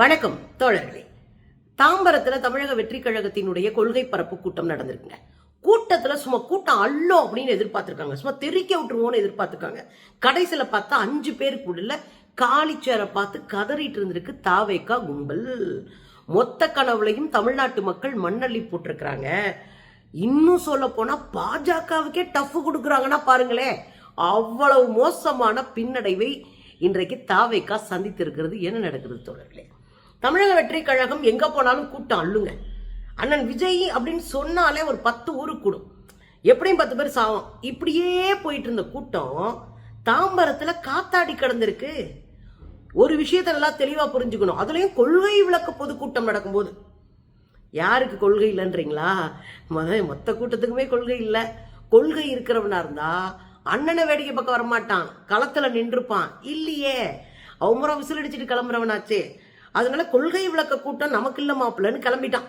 வணக்கம் தோழர்களே. தாம்பரத்தில் தமிழக வெற்றி கழகத்தினுடைய கொள்கை பரப்பு கூட்டம் நடந்திருக்குங்க. கூட்டத்தில் சும்மா கூட்டம் அல்லோ அப்படின்னு எதிர்பார்த்திருக்காங்க. சும்மா தெறிக்க விட்டுருவோன்னு எதிர்பார்த்திருக்காங்க. கடைசியில் பார்த்தா அஞ்சு பேர் உள்ள காலிச்சேரை பார்த்து கதறிட்டு இருந்திருக்கு தாவேக்கா கும்பல். மொத்த கனவுலையும் தமிழ்நாட்டு மக்கள் மண்ணள்ளி போட்டிருக்கிறாங்க. இன்னும் சொல்ல போனா பாஜகவுக்கே டஃப் கொடுக்குறாங்கன்னா பாருங்களேன் அவ்வளவு மோசமான பின்னடைவை இன்றைக்கு தாவேக்கா சந்தித்திருக்கிறது. என்ன நடக்கிறது தோழர்களே? தமிழக வெற்றி கழகம் எங்க போனாலும் கூட்டம் அள்ளுங்க. அண்ணன் விஜய் அப்படின்னு சொன்னாலே ஒரு பத்து ஊருக்கு கூடும். எப்படியும் பத்து பேர் சாவும். இப்படியே போயிட்டு இருந்த கூட்டம் தாம்பரத்துல காத்தாடி கிடந்திருக்கு. ஒரு விஷயத்த நல்லா தெளிவா புரிஞ்சுக்கணும். அதுலயும் கொள்கை விளக்க பொதுக்கூட்டம் நடக்கும்போது. யாருக்கு கொள்கை இல்லைன்றீங்களா? முத மொத்த கூட்டத்துக்குமே கொள்கை இல்லை. கொள்கை இருக்கிறவனா இருந்தா அண்ணனை வேடிக்கை பக்கம் வரமாட்டான். களத்துல நின்றுப்பான். இல்லையே. அவமுறை விசில் அடிச்சுட்டு கிளம்புறவனாச்சே. அதனால கொள்கை விளக்க கூட்டம் நமக்கு இல்லை மாப்பிள்ளன்னு கிளம்பிட்டான்.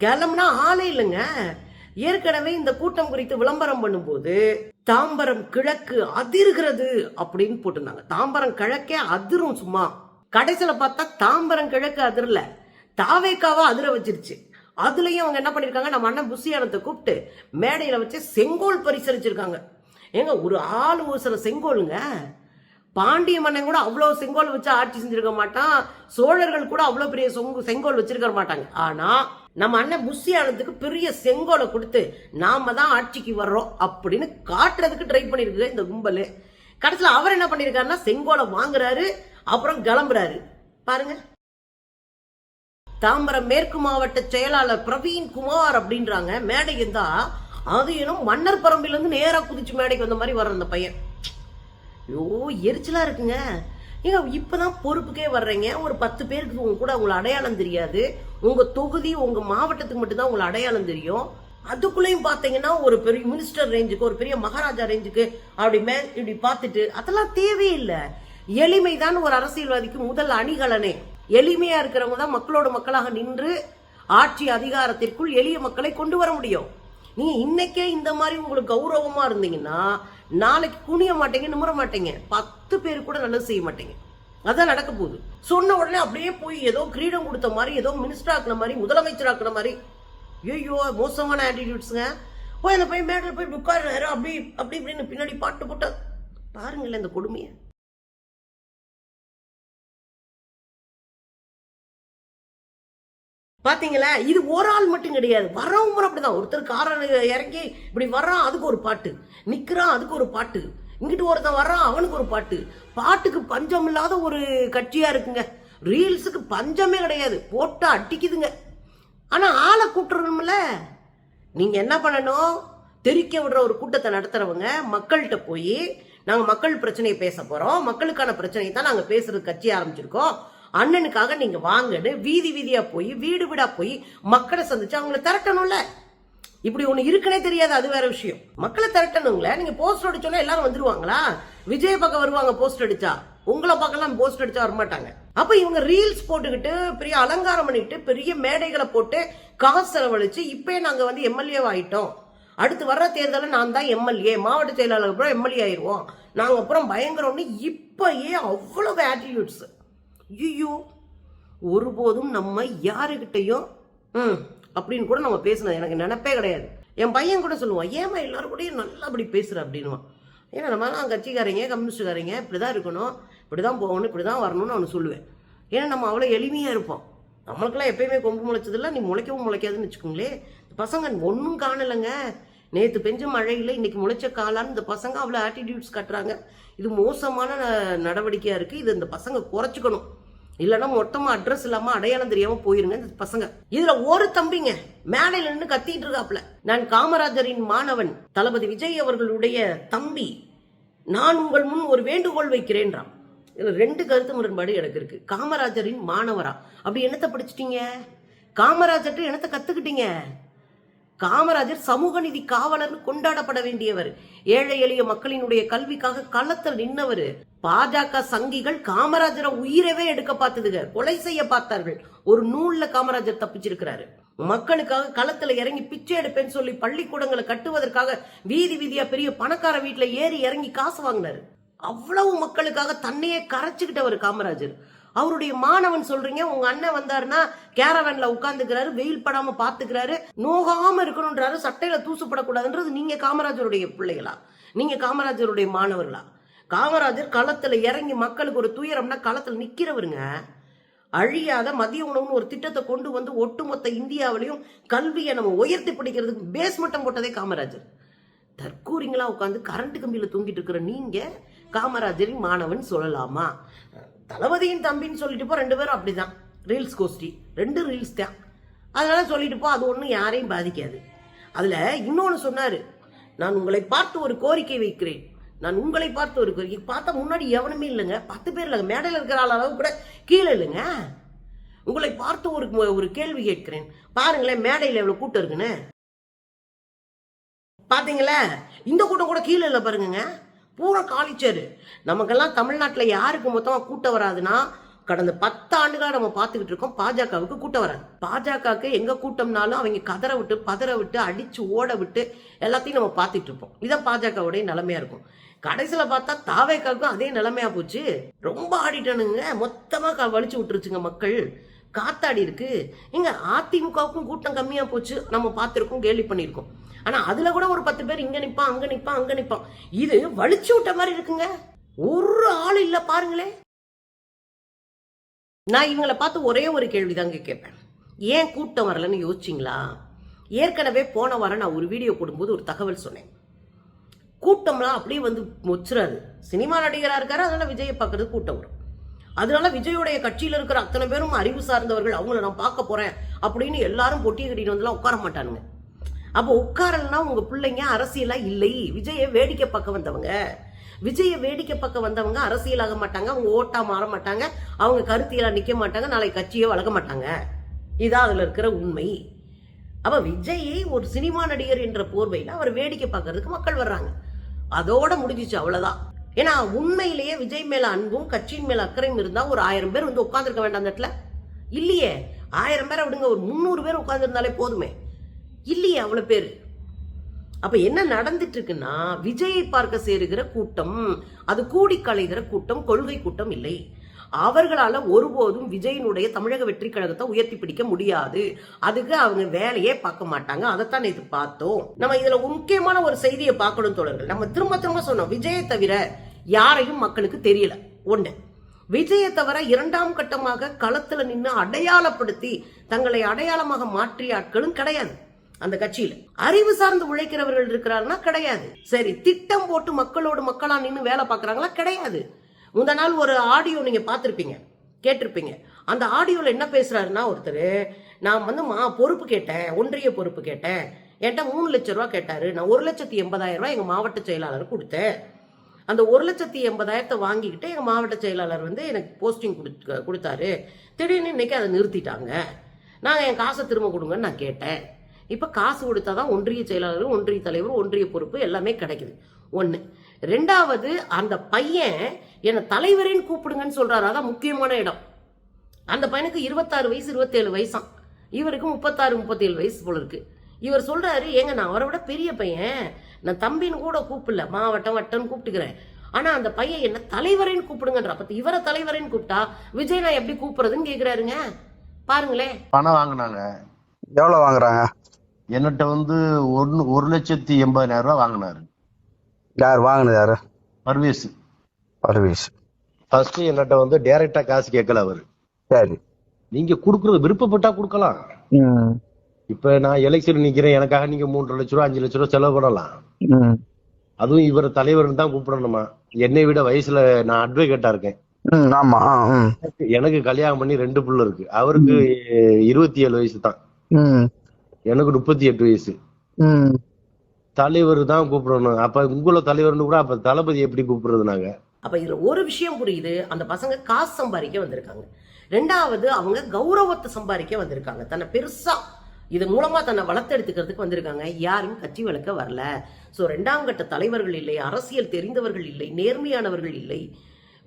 கிளம்புனா ஆளே இல்லைங்க. ஏற்கனவே இந்த கூட்டம் குறித்து விளம்பரம் பண்ணும்போது தாம்பரம் கிழக்கு அதிர்கிறது அப்படின்னு போட்டிருந்தாங்க. தாம்பரம் கிழக்கே அதிரும் சும்மா. கடைசியில் பார்த்தா தாம்பரம் கிழக்கு அதிரல. தாவேக்காவா அதிர வச்சிருச்சு. அதுலயும் அவங்க என்ன பண்ணிருக்காங்க? நம்ம அண்ணன் புசியானத்தை கூப்பிட்டு மேடையில வச்சு செங்கோல் பரிசரிச்சிருக்காங்க ஏங்க ஒரு ஆள் ஒரு சில செங்கோலுங்க. பாண்டிய மன்னன் கூட அவ்வளோ செங்கோல் வச்சு ஆட்சி செஞ்சிருக்க மாட்டான். சோழர்கள் கூட அவ்வளோ பெரிய சொங்கு செங்கோல் வச்சிருக்க மாட்டாங்க. ஆனால் நம்ம அண்ணன் புஷியானதுக்கு பெரிய செங்கோலை கொடுத்து நாம தான் ஆட்சிக்கு வர்றோம் அப்படின்னு காட்டுறதுக்கு ட்ரை பண்ணியிருக்கு இந்த கும்பல். கடைசியில் அவர் என்ன பண்ணியிருக்காருன்னா செங்கோலை வாங்குறாரு அப்புறம் கிளம்புறாரு. பாருங்க. தாம்பரம் மேற்கு மாவட்ட செயலாளர் பிரவீன் குமார் அப்படின்றாங்க. மேடை இருந்தா அது இன்னும் மன்னர் பரம்பிலிருந்து நேராக குதிச்சு மேடைக்கு வந்த மாதிரி வர்ற அந்த பையன். ஐயோ எரிச்சலா இருக்குங்க. ஏங்க இப்பதான் பொறுப்புக்கே வர்றீங்க. ஒரு பத்து பேருக்கு உங்க கூட உங்களை அடையாளம் தெரியாது. உங்க தொகுதி உங்க மாவட்டத்துக்கு மட்டும்தான் உங்களை அடையாளம் தெரியும். அதுக்குள்ளேயும் பார்த்தீங்கன்னா ஒரு பெரிய மினிஸ்டர் ரேஞ்சுக்கு ஒரு பெரிய மகாராஜா ரேஞ்சுக்கு அப்படி மே இப்படி பார்த்துட்டு அதெல்லாம் தேவையில்லை. எளிமைதான் ஒரு அரசியல்வாதிக்கு முதல் அணிகலனே. எளிமையா இருக்கிறவங்க தான் மக்களோட மக்களாக நின்று ஆட்சி அதிகாரத்திற்குள் எளிய மக்களை கொண்டு வர முடியும். நீங்க இன்னைக்கே இந்த மாதிரி உங்களுக்கு கௌரவமா இருந்தீங்கன்னா நாளைக்கு குனிய மாட்டீங்க நிமிர மாட்டீங்க. பத்து பேர் கூட நல்லது செய்ய மாட்டீங்க. அதான் நடக்க போகுது. சொன்ன உடனே அப்படியே போய் ஏதோ கிரீடம் கொடுத்த மாதிரி ஏதோ மினிஸ்டர் ஆக்குன மாதிரி முதலமைச்சர் ஆக்குன மாதிரி ஐயோ மோசமான ஆட்டிடியூட்ஸுங்க போய் அந்த பையன் மேடல் போய் உட்கார்றாரு அப்படி அப்படி இப்படின்னு பின்னாடி பாட்டு போட்ட பாருங்களேன் இந்த கொடுமையை. பார்த்தீங்களா இது ஒரு ஆள் மட்டும் கிடையாது. வரவங்க அப்படிதான். ஒருத்தர் காரன் இறங்கி இப்படி வர்றான் அதுக்கு ஒரு பாட்டு. நிற்கிறான் அதுக்கு ஒரு பாட்டு. இங்கிட்டு ஒருத்தன் வர்றான் அவனுக்கு ஒரு பாட்டு. பாட்டுக்கு பஞ்சம் இல்லாத ஒரு கட்சியாக இருக்குங்க. ரீல்ஸுக்கு பஞ்சமே கிடையாது. போட்டால் அடிக்குதுங்க. ஆனால் ஆளை கூட்டுறணும்ல. நீங்கள் என்ன பண்ணணும்? தெரிக்க விடுற ஒரு கூட்டத்தை நடத்துகிறவங்க மக்கள்கிட்ட போய் நாங்கள் மக்கள் பிரச்சனையை பேச போகிறோம் மக்களுக்கான பிரச்சனையை தான் நாங்கள் பேசுகிறது கட்சி ஆரம்பிச்சிருக்கோம். அண்ணனுக்காக நீங்க வாங்கன்னு வீதி வீதியா போய் வீடு வீடா போய் மக்களை சந்திச்சு அவங்கள திரட்டணும்ல. இப்படி ஒண்ணு இருக்குனே தெரியாது அது வேற விஷயம். மக்களை திரட்டணுங்களே நீங்க போஸ்டர் அடிச்சோன்னா எல்லாரும் வந்துருவாங்களா? விஜய் பக்கம் வருவாங்க போஸ்டர் அடிச்சா. உங்களை பக்கம்லாம் போஸ்ட் அடிச்சா வரமாட்டாங்க. அப்ப இவங்க ரீல்ஸ் போட்டுக்கிட்டு பெரிய அலங்காரம் பண்ணிக்கிட்டு பெரிய மேடைகளை போட்டு காசு செலவழிச்சு இப்பயே நாங்க வந்து எம்எல்ஏ ஆயிட்டோம். அடுத்து வர்ற தேர்தலில் நான் தான் எம்எல்ஏ மாவட்ட செயலாளர் அப்புறம் எம்எல்ஏ ஆயிடுவோம் நாங்கள் அப்புறம் பயங்கரம்னு இப்பயே அவ்வளவு ஆட்டிடியூட்ஸ் ஐயோ ஒருபோதும் நம்ம யாருக்கிட்டையும் ம் அப்படின்னு கூட நம்ம பேசினது எனக்கு நினப்பே கிடையாது. என் பையன் கூட சொல்லுவான் ஏமா எல்லாரும் கூடயும் நல்லா அப்படி பேசுகிற அப்படின்னுவான். ஏன்னா நம்மலாம் கட்சிக்காரங்க கம்யூனிஸ்டுக்காரங்க இப்படி தான் இருக்கணும் இப்படி தான் போகணும் இப்படி தான் வரணும்னு அவனு சொல்லுவேன். ஏன்னா நம்ம அவ்வளோ எளிமையாக இருப்போம். நம்மளுக்கெல்லாம் எப்பயுமே கொம்பு முளைச்சதில்ல நீ முளைக்கவும் முளைக்காதுன்னு வச்சுக்கோங்களேன். பசங்க ஒன்றும் காணலைங்க. நேற்று பெஞ்ச மழையில் இன்னைக்கு முளைச்ச காலான்னு இந்த பசங்க அவ்வளோ ஆட்டிடியூட்ஸ் கட்டுறாங்க. இது மோசமான நடவடிக்கையாக இருக்குது இது இந்த பசங்க குறைச்சிக்கணும். இல்லைன்னா மொத்தமாக அட்ரஸ் இல்லாமல் அடையாளம் தெரியாமல் போயிருங்க இந்த பசங்க. இதில் ஒரு தம்பிங்க மேடையில் நின்று கத்திட்டு இருக்காப்ல நான் காமராஜரின் மாணவன் தளபதி விஜய் அவர்களுடைய தம்பி. நான் உங்கள் முன் ஒரு வேண்டுகோள் வைக்கிறேன்றான். இதில் ரெண்டு கருத்து முரண்பாடு எனக்கு இருக்கு. காமராஜரின் மாணவரா? அப்படி என்னத்தை படிச்சிட்டீங்க? காமராஜர்கிட்ட என்னத்தை கற்றுக்கிட்டீங்க காமராஜர் சமூக நீதி காவலர்னு கொண்டாடப்பட வேண்டியவர். ஏழை எளிய மக்களினுடைய கல்விக்காக களத்தில் நின்னவர். பாஜக சங்கிகள் காமராஜரை உயிரவே எடுக்க பார்த்ததுங்க. கொலை செய்ய பார்த்தார்கள். ஒரு நூல்ல காமராஜர் தப்பிச்சிருக்கிறாரு. மக்களுக்காக களத்துல இறங்கி பிச்சை எடுப்பேன்னு சொல்லி பள்ளிக்கூடங்களை கட்டுவதற்காக வீதி வீதியா பெரிய பணக்கார வீட்டுல ஏறி இறங்கி காசு வாங்கினாரு. அவ்வளவு மக்களுக்காக தன்னையே கரைச்சுக்கிட்டவர் காமராஜர். அவருடைய மாணவன் சொல்றீங்க. உங்க அண்ணன் வந்தாருன்னா கேரவன்ல உட்காந்துக்கிறாரு வெயில் படாம பாத்துக்கிறாரு நோகாம இருக்கணும்ன்றாரு சட்டையில தூசுப்படக்கூடாதுன்றது நீங்க காமராஜருடைய பிள்ளைகளா? நீங்க காமராஜருடைய மாணவர்களா? காமராஜர் களத்துல இறங்கி மக்களுக்கு ஒரு துயரம்னா களத்துல நிக்கிறவருங்க. அழியாத மதிய உணவுன்னு ஒரு திட்டத்தை கொண்டு வந்து ஒட்டுமொத்த இந்தியாவிலையும் கல்வியை நம்ம உயர்த்தி பிடிக்கிறதுக்கு பேஸ் மட்டம் போட்டதே காமராஜர். தற்கூறிங்களா உட்காந்து கரண்ட் கம்பியில தூங்கிட்டு இருக்கிற நீங்க காமராஜரின் மாணவன் சொல்லலாமா? தளபதியின் தம்பின்னு சொல்லிட்டு போ ரெண்டு பேரும் அப்படிதான். ரீல்ஸ் கோஷ்டி. ரெண்டு ரீல்ஸ் தான். அதனால சொல்லிட்டு போ அது ஒன்றும் யாரையும் பாதிக்காது. அதில் இன்னொன்று சொன்னார். நான் உங்களை பார்த்து ஒரு கோரிக்கை வைக்கிறேன். நான் உங்களை பார்த்து ஒரு கோரிக்கை. பார்த்தா முன்னாடி எவனுமே இல்லைங்க. பத்து பேர் இல்லைங்க. மேடையில் இருக்கிற ஆள் அளவு கூட கீழே இல்லைங்க. உங்களை பார்த்து ஒரு ஒரு கேள்வி கேட்கிறேன். பாருங்களேன் மேடையில் எவ்வளோ கூட்டம் இருக்குன்னு. பாத்தீங்களா? இந்த கூட்டம் கூட கீழே இல்லை பாருங்கங்க. பூரா காலிச்சேரு. நமக்கெல்லாம் தமிழ்நாட்டில் யாருக்கு மொத்தமாக கூட்டம் வராதுன்னா கடந்த பத்து ஆண்டுகளாக நம்ம பார்த்துக்கிட்டு இருக்கோம் பாஜகவுக்கு கூட்டம் வராது. பாஜகவுக்கு எங்கே கூட்டம்னாலும் அவங்க கதற விட்டு பதற விட்டு அடித்து ஓட விட்டு எல்லாத்தையும் நம்ம பார்த்துட்டு இருப்போம். இதான் பாஜகவுடைய நிலமையாக இருக்கும். கடைசியில் பார்த்தா தாவேக்காவுக்கும் அதே நிலமையாக போச்சு. ரொம்ப ஆடிட்டானுங்க. மொத்தமாக க- வலிச்சு விட்டுருச்சுங்க மக்கள். காத்தாடி இருக்கு. இங்கே அதிமுகவுக்கும் கூட்டம் கம்மியாக போச்சு. நம்ம பார்த்துருக்கோம் கேள்வி பண்ணியிருக்கோம். ஆனா அதுல கூட ஒரு பத்து பேர் இங்க நிப்பான் அங்க நிப்பான் அங்க நிப்பான். இது வலிச்சு விட்ட மாதிரி இருக்குங்க. ஒரு ஆள் இல்ல பாருங்களேன் நான் இவங்களை பார்த்து ஒரே ஒரு கேள்விதாங்க கேட்பேன். ஏன் கூட்டம் வரலன்னு யோசிச்சிங்களா? ஏற்கனவே போன வாரம் நான் ஒரு வீடியோ போடும்போது ஒரு தகவல் சொன்னேன். கூட்டம்லாம் அப்படியே வந்து மொச்சுறாரு. சினிமா நடிகராக இருக்காரு அதனால விஜயை பார்க்கறது கூட்டம் வரும். அதனால விஜயோடைய கட்சியில் இருக்கிற அத்தனை பேரும் அறிவு சார்ந்தவர்கள் அவங்கள நான் பார்க்க போறேன் அப்படின்னு எல்லாரும் பொட்டியை கட்டிட்டு வந்துலாம் உட்கார மாட்டானுங்க. அப்போ உட்காரலன்னா உங்க பிள்ளைங்க அரசியலா இல்லை. விஜயை வேடிக்கை பார்க்க வந்தவங்க. விஜயை வேடிக்கை பார்க்க வந்தவங்க அரசியலாக மாட்டாங்க. அவங்க ஓட்டா மாற மாட்டாங்க. அவங்க கருத்தியலா நிக்க மாட்டாங்க. நாளை கட்சியே வளர்க்க மாட்டாங்க. இதான் அதுல இருக்கிற உண்மை. அப்ப விஜயை ஒரு சினிமா நடிகர் என்ற போர்வையில் அவர் வேடிக்கை பார்க்கறதுக்கு மக்கள் வர்றாங்க. அதோட முடிஞ்சிச்சு அவ்வளவுதான். ஏன்னா உண்மையிலேயே விஜய் மேல அன்பும் கட்சியின் மேல அக்கறையும் இருந்தா ஒரு ஆயிரம் பேர் வந்து உட்காந்துருக்க வேண்டாம் அந்த இடத்துல. இல்லையே. ஆயிரம் பேரை விடுங்க. ஒரு முந்நூறு பேர் உட்காந்துருந்தாலே போதுமே. இல்லையே அவ்வளோ பேர். அப்போ என்ன நடந்துட்டு இருக்குன்னா விஜயை பார்க்க சேருகிற கூட்டம் அது கூடி கலைகிற கூட்டம் கொள்கை கூட்டம் இல்லை. அவர்களால் ஒருபோதும் விஜயனுடைய தமிழக வெற்றி கழகத்தை உயர்த்தி பிடிக்க முடியாது. அதுக்கு அவங்க வேலையே பார்க்க மாட்டாங்க. அதைத்தான் நேற்று பார்த்தோம். நம்ம இதில் முக்கியமான ஒரு செய்தியை பார்க்கணும் தொடர்கள் நம்ம திரும்ப திரும்ப சொன்னோம். விஜயை தவிர யாரையும் மக்களுக்கு தெரியல. ஒன்று விஜயை தவிர இரண்டாம் கட்டமாக களத்தில் நின்று அடையாளப்படுத்தி தங்களை அடையாளமாக மாற்றிய ஆட்களும் கிடையாது. அந்த கட்சியில. அறிவு சார்ந்து உழைக்கிறவர்கள் இருக்கிறாருன்னா கிடையாது. சரி திட்டம் போட்டு மக்களோடு மக்களா நின்று வேலை பார்க்குறாங்களா? கிடையாது. முந்த நாள் ஒரு ஆடியோ நீங்க பார்த்துருப்பீங்க கேட்டிருப்பீங்க. அந்த ஆடியோவில் என்ன பேசுறாருன்னா ஒருத்தர் நான் வந்து மா பொறுப்பு கேட்டேன் ஒன்றிய பொறுப்பு கேட்டேன். என்கிட்ட மூணு லட்ச ரூபா கேட்டாரு. நான் ஒரு லட்சத்தி எண்பதாயிரம் ரூபாய் எங்கள் மாவட்ட செயலாளர் கொடுத்தேன். அந்த ஒரு லட்சத்தி எண்பதாயிரத்தை வாங்கிக்கிட்டு எங்கள் மாவட்ட செயலாளர் வந்து எனக்கு போஸ்டிங் கொடுத்து கொடுத்தாரு. திடீர்னு இன்னைக்கு அதை நிறுத்திட்டாங்க. நாங்கள் என் காசை திரும்ப கொடுங்கன்னு நான் கேட்டேன். இப்போ காசு கொடுத்தா தான் ஒன்றிய செயலாளர் ஒன்றிய தலைவர் ஒன்றிய பொறுப்பு எல்லாமே கிடைக்குது. ஒன்று ரெண்டாவது அந்த பையன் என்னை தலைவரேன்னு கூப்பிடுங்கன்னு சொல்கிறாரு அதான் முக்கியமான இடம். அந்த பையனுக்கு இருபத்தாறு வயசு இருபத்தேழு வயசாம். இவருக்கு முப்பத்தாறு முப்பத்தேழு வயசு போல இருக்கு. இவர் சொல்றாரு ஏங்க நான் அவரை விட பெரிய பையன். நான் தம்பின்னு கூட கூப்பிடல. மாவட்டம் வட்டம்னு கூப்பிட்டுக்கிறேன். ஆனா அந்த பையன் என்ன தலைவரேன்னு கூப்பிடுங்கன்ற. அப்ப இவரை தலைவரேன்னு கூப்பிட்டா விஜய் நான் எப்படி கூப்பிடுறதுன்னு கேக்குறாருங்க. பாருங்களேன். பணம் வாங்கினாங்க. எவ்வளவு வாங்குறாங்க? என்னட்ட வந்து ஒன்னு ஒரு லட்சத்தி எண்பதாயிரம் ரூபாய் வாங்கினாரு. யார் வாங்கினது யாரு? பர்வேஸ். பர்வீஸ். ஃபர்ஸ்ட் என்னட்ட வந்து டைரக்டா காசு கேட்கல அவரு. சரி. நீங்க குடுக்கறது விருப்பப்பட்டா கொடுக்கலாம். இப்ப நான் எலெக்ஷன் நிக்கிறேன் எனக்காக நீங்க மூன்றரை லட்ச ரூபா அஞ்சு லட்ச ரூபா செலவு பண்ணலாம். அதுவும் இவர் தலைவர்னு தான் கூப்பிடணுமா? என்னை விட வயசுல நான் அட்வொகேட்டா இருக்கேன். ஆமா எனக்கு கல்யாணம் பண்ணி ரெண்டு புள்ள இருக்கு. அவருக்கு இருபத்தி ஏழு வயசு தான். எனக்கு முப்பத்தி எட்டு வயசு. ம். தலைவர் தான் கூப்பிடணும். அப்ப உங்களை தலைவர்னு கூட அப்ப தளபதி எப்படி கூப்பிடுறது நாங்க? அப்ப இதுல ஒரு விஷயம் புரியுது. அந்த பசங்க காசு சம்பாதிக்க வந்திருக்காங்க. ரெண்டாவது அவங்க கௌரவத்தை சம்பாதிக்க வந்திருக்காங்க. தன்னை பெருசா இது மூலமா தன்னை வளர்த்தெடுத்துக்கிறதுக்கு வந்திருக்காங்க. யாரும் கட்சி வளர்க்க வரல. சோ ரெண்டாம் கட்ட தலைவர்கள் இல்லை அரசியல் தெரிந்தவர்கள் இல்லை நேர்மையானவர்கள் இல்லை.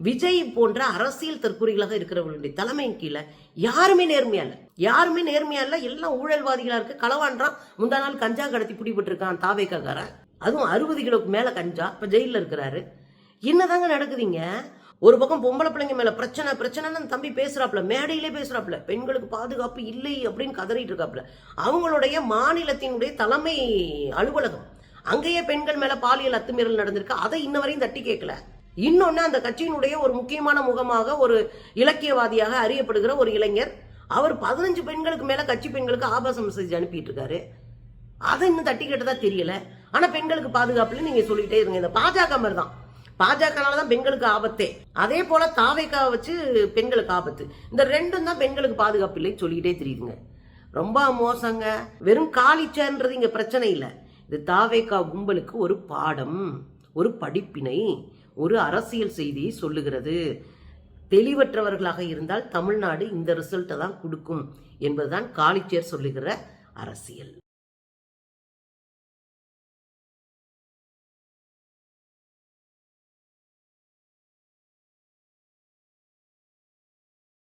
விஜய் போன்ற அரசியல் தற்கொலைகளாக இருக்கிறவர்களுடைய தலைமையின் கீழே யாருமே நேர்மையா இல்ல. யாருமே நேர்மையா இல்ல. எல்லாம் ஊழல்வாதிகளா இருக்கு. களவான்றான் முந்தா நாள் கஞ்சா கடத்தி பிடிபட்டு இருக்கான் தாவேக்காரன் அதுவும் அறுபது கிலோக்கு மேல கஞ்சா. இப்ப ஜெயில இருக்கிறாரு. என்னதாங்க நடக்குதுங்க? ஒரு பக்கம் பொம்பளை பிள்ளைங்க மேல பிரச்சனை பிரச்சனைன்னு தம்பி பேசுறாப்ல மேடையிலே பேசுறாப்ல பெண்களுக்கு பாதுகாப்பு இல்லை அப்படின்னு கதறிட்டு இருக்காப்ல அவங்களுடைய மாநிலத்தினுடைய தலைமை அலுவலகம். அங்கேயே பெண்கள் மேல பாலியல் அத்துமீறல் நடந்திருக்கு. அதை இன்ன வரையும் தட்டி கேட்கல. இன்னொன்று அந்த கட்சியினுடைய ஒரு முக்கியமான முகமாக ஒரு இலக்கியவாதியாக அறியப்படுகிற ஒரு இளைஞர். அவர் பதினஞ்சு பெண்களுக்கு மேலே கட்சி பெண்களுக்கு ஆபாச மெசேஜ் அனுப்பிட்டு இருக்காரு அதை இன்னும் தட்டி கேட்டதா தெரியல. ஆனால் பெண்களுக்கு பாதுகாப்புல நீங்கள் சொல்லிட்டே இருங்க. இந்த பாஜக மாதிரி தான் பாஜகனால தான் பெண்களுக்கு ஆபத்தே. அதே போல தாவேக்கா வச்சு பெண்களுக்கு ஆபத்து. இந்த ரெண்டும் தான் பெண்களுக்கு பாதுகாப்பு இல்லை சொல்லிக்கிட்டே தெரியுதுங்க. ரொம்ப மோசங்க. வெறும் காலிச்சேன்றது இங்கே பிரச்சனை இல்லை. இது தாவேக்கா கும்பலுக்கு ஒரு பாடம். ஒரு படிப்பினை ஒரு அரசியல் செய்தியை சொல்லுகிறது. தெளிவற்றவர்களாக இருந்தால் தமிழ்நாடு இந்த ரிசல்ட்டை தான் கொடுக்கும் என்பதுதான் காலிச்சேர் சொல்லுகிற அரசியல்.